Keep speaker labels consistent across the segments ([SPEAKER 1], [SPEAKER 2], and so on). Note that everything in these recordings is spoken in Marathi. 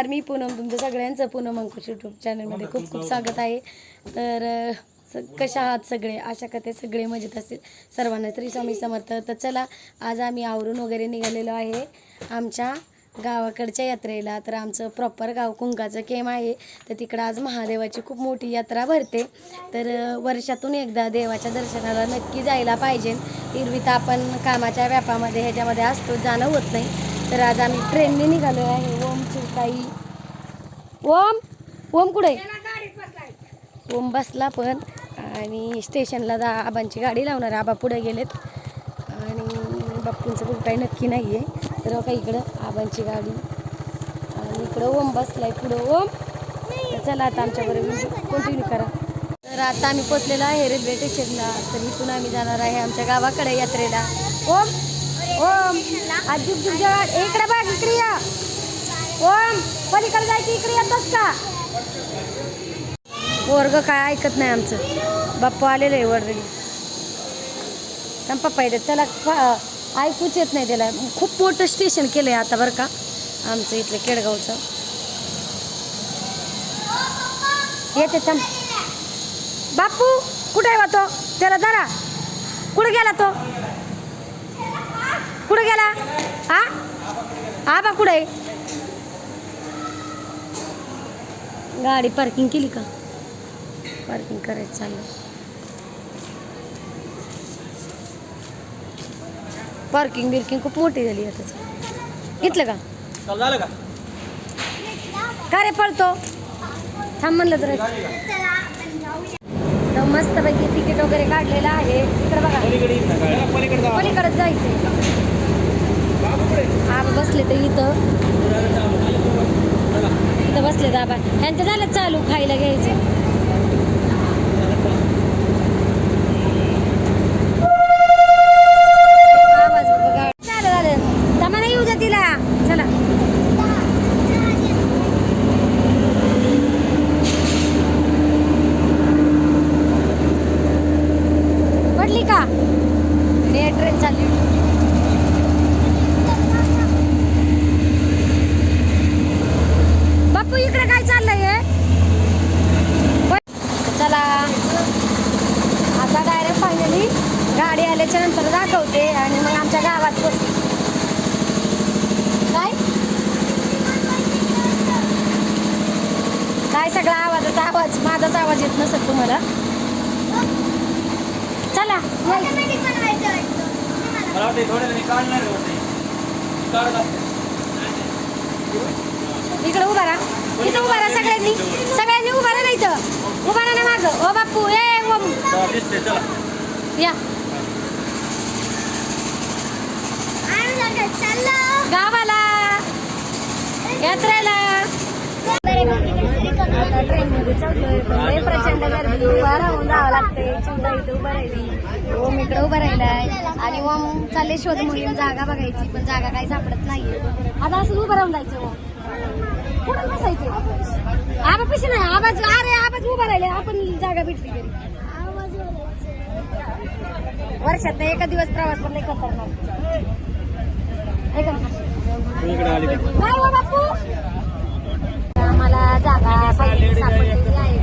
[SPEAKER 1] नमस्कार मी पूनम तुमचं सगळ्यांचं पूनम अंकुश यूट्यूब चॅनलमध्ये खूप खूप स्वागत आहे. तर स कशा आहात सगळे? आशा करते सगळे मजेत असतील. सर्वांना श्री स्वामी समर्थ. तर चला आज आम्ही आवरून वगैरे निघालेलो आहे आमच्या गावाकडच्या यात्रेला. तर आमचं प्रॉपर गाव कुंकाचं केम आहे. तर तिकडं आज महादेवाची खूप मोठी यात्रा भरते. तर वर्षातून एकदा देवाच्या दर्शनाला नक्की जायला पाहिजे. एरवी तर आपण कामाच्या व्यापामध्ये ह्याच्यामध्ये असतो जाणं होत नाही. तर आज आम्ही ट्रेनने निघालो आहे. ओम चिरताई ओम ओम कुठे? ओम बसला पण. आणि स्टेशनला जा आबांची गाडी लावणार आबा पुढे गेलेत. आणि बाप्पूंचं खूप काही नक्की नाही आहे तर बघा इकडं आबांची गाडी. आणि इकडं ओम बसलाय पुढं. ओम चला आता आमच्याबरोबर कंटिन्यू करा. तर आता आम्ही पोचलेलो आहे रेल्वे स्टेशनला. तर इथून आम्ही जाणार आहे आमच्या गावाकडे यात्रेला. ओम ओम. आजी इकडे बघ इकडे या. ओम पलीकडे जायची इकडे येतच का? वर्ग काय ऐकत नाही आमचं. बाप्पू आलेलं आहे वर्गणी पण पप्पा येतात. त्याला ऐकूच येत नाही त्याला. खूप मोठं स्टेशन केलं आहे आता बरं का. आमचं इथलं केडगावचं. येते थांब. बापू कुठे आहे बा तो? त्याला धरा. कुठे गेला तो? कुठे गेला? हा हा बा कुठे आहे? गाडी पार्किंग केली का? पार्किंग करायचं चाललं पार्किंग बिर्किंग खूप मोठी झाली आता. घेतलं का?
[SPEAKER 2] का?
[SPEAKER 1] रे पळतो? थांब म्हणलं तर. मस्तपैकी तिकीट वगैरे काढलेलं आहे. इकडे बघा.
[SPEAKER 2] पलीकडे येईल ना गाडी. पलीकडे जा
[SPEAKER 1] पलीकडे जायचंय आबा बसले तर इथं. तिथं बसले दाबा. ह्यांचं झालं चालू खायला घ्यायचं आवाज बघा गाडी. झालं झालं दमाला येऊ द्या तिला चला पडली का आणि ट्रेन चालली बापू इकडे काय चाललंय हे? प- चला आता डायरेक्ट फायनली आल्याच्यानंतर दाखवते आणि मग आमच्या गावात काय? काय सगळा आवाजाचा आवाज? माझाच आवाज येत नसेल तुम्हाला. चला. इकडे उभा राहा. इथं उभा राहा सगळ्यांनी. सगळ्यांनी उभा राहा इथं. उभा राहा ना मागं. ओ बाप्पू ए या. गावाला यात्रेला. आता ट्रेनमध्ये चाललोय पण लय प्रचंड गर्दी. उभा राहून जावं लागतंय. चिंता इथं उभा राहिली. ओम इकडे उभा राहिलाय. आणि ओम चालले शोध मोहीम जागा बघायची पण जागा काही सापडत नाहीये. आता असं उभं राहून जायचं ओम कुठं बसायचं? आबा पैसे नाही. आवाज अरे आवाज उभा राहिले. आपण जागा भेटली तरी. वर्षात एका दिवस प्रवास पण नाही खतरनाक. आम्हाला जागा पाहिजे सापडलेली आहे.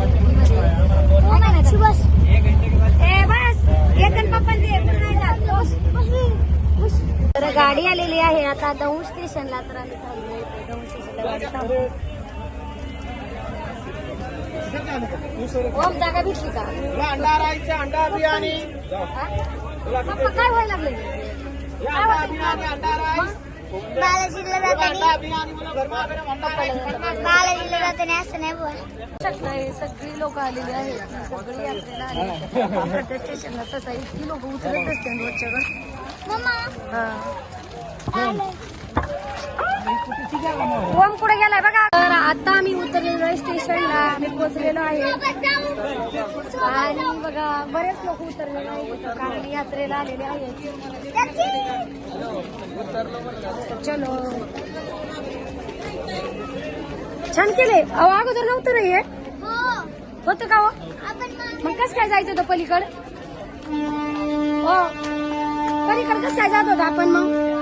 [SPEAKER 1] हो बस ए बस येतन पप्पन दे पुढे नाही जात. बस, बस, बस. तर गाडी आलेली आहे आता दौंड स्टेशनला तर आम्ही थांबलोय दौंड स्टेशनला. ओम जागा भेटली का
[SPEAKER 2] अंडा राहायचं अंडा बिर्याणी
[SPEAKER 1] हा? पप्पा काय व्हायला लागले सगळी लोक आलेली आहेत. सगळी यात्रेला आलेली प्रत्येक स्टेशनला तसं इतकी लोक उतरत असते रोजच्याकडं
[SPEAKER 3] मम्मा.
[SPEAKER 1] ओम कुठे गेलाय बघा. तर आता आम्ही उतरलेलो स्टेशनला. आम्ही पोहोचलेलो आहे. आणि बघा बरेच लोक उतरलेले आहेत. कारण यात्रेला आलेले आहेत. चलो. छान केले अहो अगोदर नव्हतं रे हे. होतं का हो? मग कसं काय जायचं होतं पलीकड? हो. पलीकड कसं काय जात होतं आपण मग?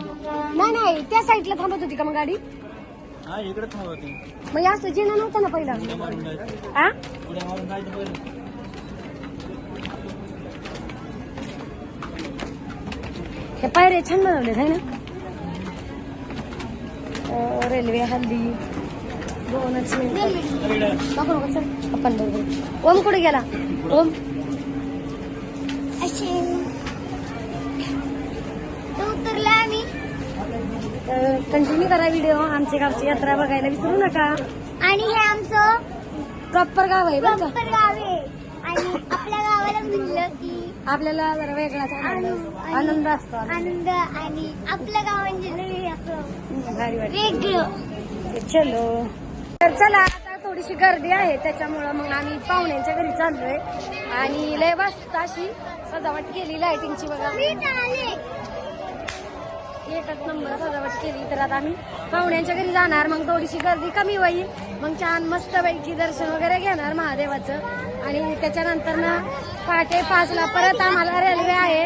[SPEAKER 1] नाही नाही त्या साईडला थांबत होती का मग गाडी?
[SPEAKER 2] हा इकडेच मग होती.
[SPEAKER 1] मग हे असं जिना नव्हतं ना पहिलं?
[SPEAKER 2] उड्या मारून जायचं.
[SPEAKER 1] हा
[SPEAKER 2] उड्या मारून जायचं पहिलं.
[SPEAKER 1] हे पायरे छान बनवले आहे ना? अं, रेल्वे हल्ली. दोनच मिनिट.
[SPEAKER 2] सगळीकडे
[SPEAKER 1] नको नको चल. आपण बरोबर ओम कुठे गेला? ओम
[SPEAKER 3] अशी तो उतरला आम्ही
[SPEAKER 1] कंटिन्यू करा व्हिडिओ आमच्या गावची यात्रा बघायला विसरू नका.
[SPEAKER 3] आणि हे आमचं
[SPEAKER 1] प्रॉपर गाव आहे बरं का?
[SPEAKER 3] प्रॉपर गाव आहे. आणि आपल्या गावाला म्हणलं की
[SPEAKER 1] आपल्याला जरा वेगळाच आनंद
[SPEAKER 3] आनंद-
[SPEAKER 1] असतो. आनंद असतो
[SPEAKER 3] आनंद. आणि आपलं गाव म्हणजे लई असं
[SPEAKER 1] हम्म, भारी वाटतं.
[SPEAKER 3] वेगळं.
[SPEAKER 1] चलो. तर चला आता थोडीशी गर्दी आहे त्याच्यामुळं मग आम्ही पाहुण्यांच्या घरी चाललोय. आणि लय वाजता अशी सजावट केली लाइटिंगची बघा.
[SPEAKER 3] मी आले
[SPEAKER 1] एकच नंबर सजावट केली तर आता आम्ही पाहुण्यांच्या घरी जाणार. मग थोडीशी गर्दी कमी होईल. मग छान मस्तपैकी दर्शन वगैरे घेणार महादेवाचं. आणि त्याच्यानंतर ना पहाटे पाचला परत आम्हाला रेल्वे आहे.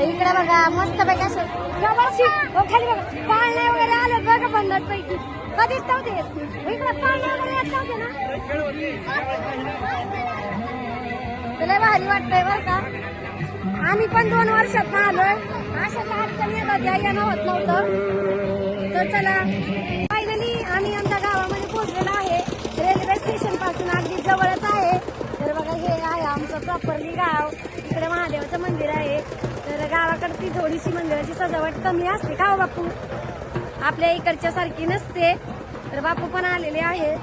[SPEAKER 1] इकडे बघा मस्त पैकी असं हो, खाली बघा. पाळणे वगैरे आलं बघा पन्नास पैकी कधीच नव्हते इकडे वगैरे येत नव्हते ना तुला भारी वाटतंय बरं का आम्ही पण दोन वर्षात आलोय अशा अडचणी येतात या येणं होत नव्हतं तर चला फायनली आम्ही आमच्या गावामध्ये पोहोचलेलो आहे रेल्वे स्टेशनपासून अगदी जवळच आहे तर बघा हे आहे आमचं प्रॉपरली गाव इकडे महादेवाचं मंदिर आहे तर गावाकडची थोडीशी मंदिराची सजावट कमी असते का बापू आपल्या इकडच्या सारखी नसते. तर बापू पण आलेले आहे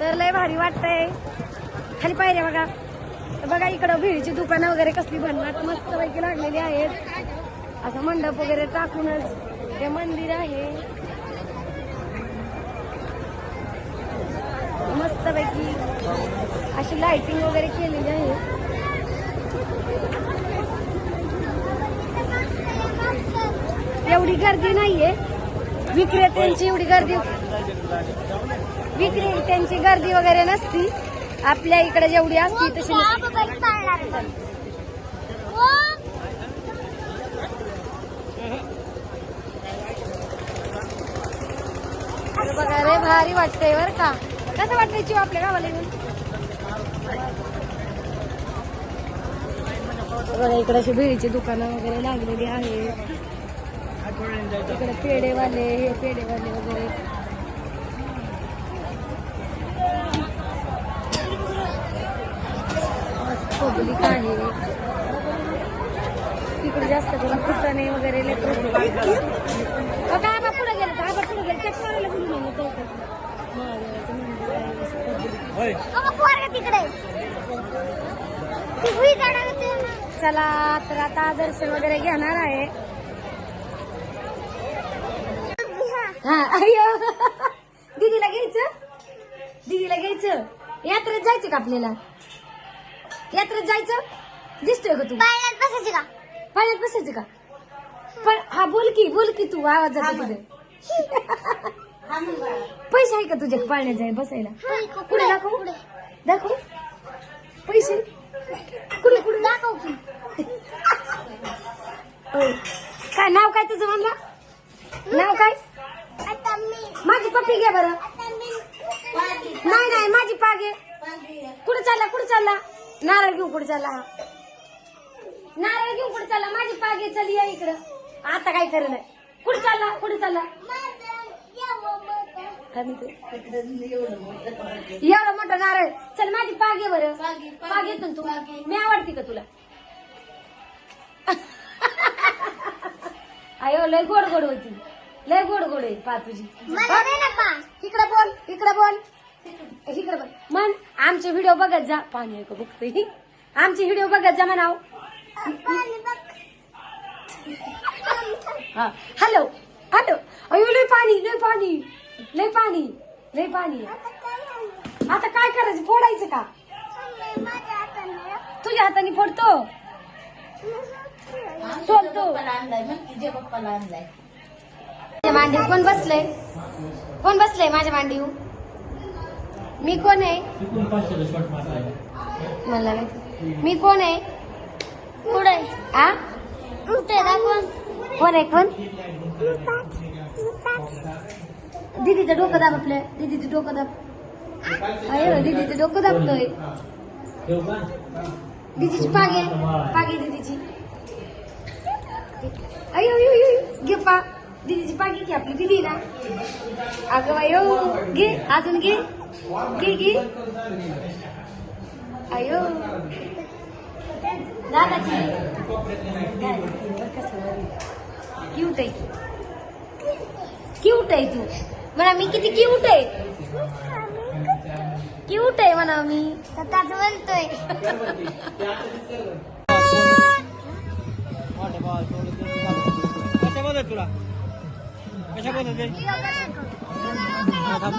[SPEAKER 1] तर लय भारी वाटतंय. खाली पाहिजे बघा. बघा इकडं भेळीची दुकानं वगैरे कसली भन्नाट मस्त पैकी लागलेली आहेत. असं मंडप वगैरे टाकूनच ते मंदिर आहे. मस्त पैकी अशी लाइटिंग वगैरे केलेली आहे. एवढी गर्दी नाहीये. विक्रेत्यांची एवढी गर्दी. विक्रेत्यांची गर्दी वगैरे नसती. आपल्या इकडे जेवढी असती तशी बघा रे भारी वाटतंय बर का. कसं वाटतंय चिव आपल्या गावाला येऊन? बघा इकडे अशी भेळीची दुकानं वगैरे लागलेली आहेत. इकडे पेढेवाले हे पेढेवाले वगैरे. पब्लिक आहे. इकडे जास्त करून फुटाणे वगैरे लेकरं पुढे गेले आबा पुढे गेले. चेक मारायला कुठून आले तो महादेवाचं मंदिर आहे असं public.
[SPEAKER 2] होय
[SPEAKER 3] तिकडे.
[SPEAKER 1] चला तर आता दर्शन वगैरे घेणार आहे. हा दीदीला घ्यायचं? दीदीला घ्यायचं? यात्रेत जायचं का आपल्याला? यात्रेत जायचं? दिसतोय का तू?
[SPEAKER 3] बसायची का?
[SPEAKER 1] पाण्यात बसायचं का? पण हा बोल की बोल की तू आवाज पैसे आहे का तुझ्या पाण्यात जाय बसायला? पुढे दाखव? दाखव. पैसे? कुठे कुठे
[SPEAKER 3] दाखव? की.
[SPEAKER 1] काय नाव काय तुझं म्हणला? नाव काय? माझी पप्पी घे बरं. नाही नाही माझी पागे. कुठे चालला कुठे चालला? नारळ घेऊन कुठे चालला? हा नारळ घेऊन कुठे चालला? माझी पागे चल या इकडं. आता काय करेल कुठे चालला कुठे चालला? एवढं मोठं. नारळ. चल माझी पागे बरं. पाग येतो तू. मी आवडते का तुला? अयो लय गोड गोड होती. लय गोड गोड आहे पा तुझी.
[SPEAKER 3] मला दे ना पा.
[SPEAKER 1] इकडे बोल इकडे बोल. इकडे बोल. मन आमचे व्हिडिओ बघत जा. पाणी आहे का बघतोय. आमचे व्हिडिओ बघत जा म्हणाव.
[SPEAKER 3] पाणी बघ.
[SPEAKER 1] हा. Hello hello. अयो लय पाणी लय पाणी. लय पाणी लय पाणी.
[SPEAKER 3] आता काय
[SPEAKER 1] करायचं? फोडायचं का? तुझ्या हाताने फोडतो. सोडतो माझ्या मांडीव कोण बसलंय? कोण बसलंय माझ्या मांडीव मी कोण आहे? मला माहिती मी कोण आहे? आ? कोण? आहे कोण? दीदीचं डोकं दाब आपल्या दीदीचं डोकं दाब अरे दीदीचं डोकं दाबतोय? दीदीची पागे पागे दीदीची. अयो घे पा. दीदीची पागी घे आपली दीदी ना अगं अयो घे अजून घे. घे घे. अयो दादाची. क्यूट आहे. क्यूट आहे तू. म्हणा मी किती क्यूट आहे. क्यूट आहे म्हणा मी.
[SPEAKER 3] तर म्हणतोय.
[SPEAKER 2] तुला. कशा बदल ते थांब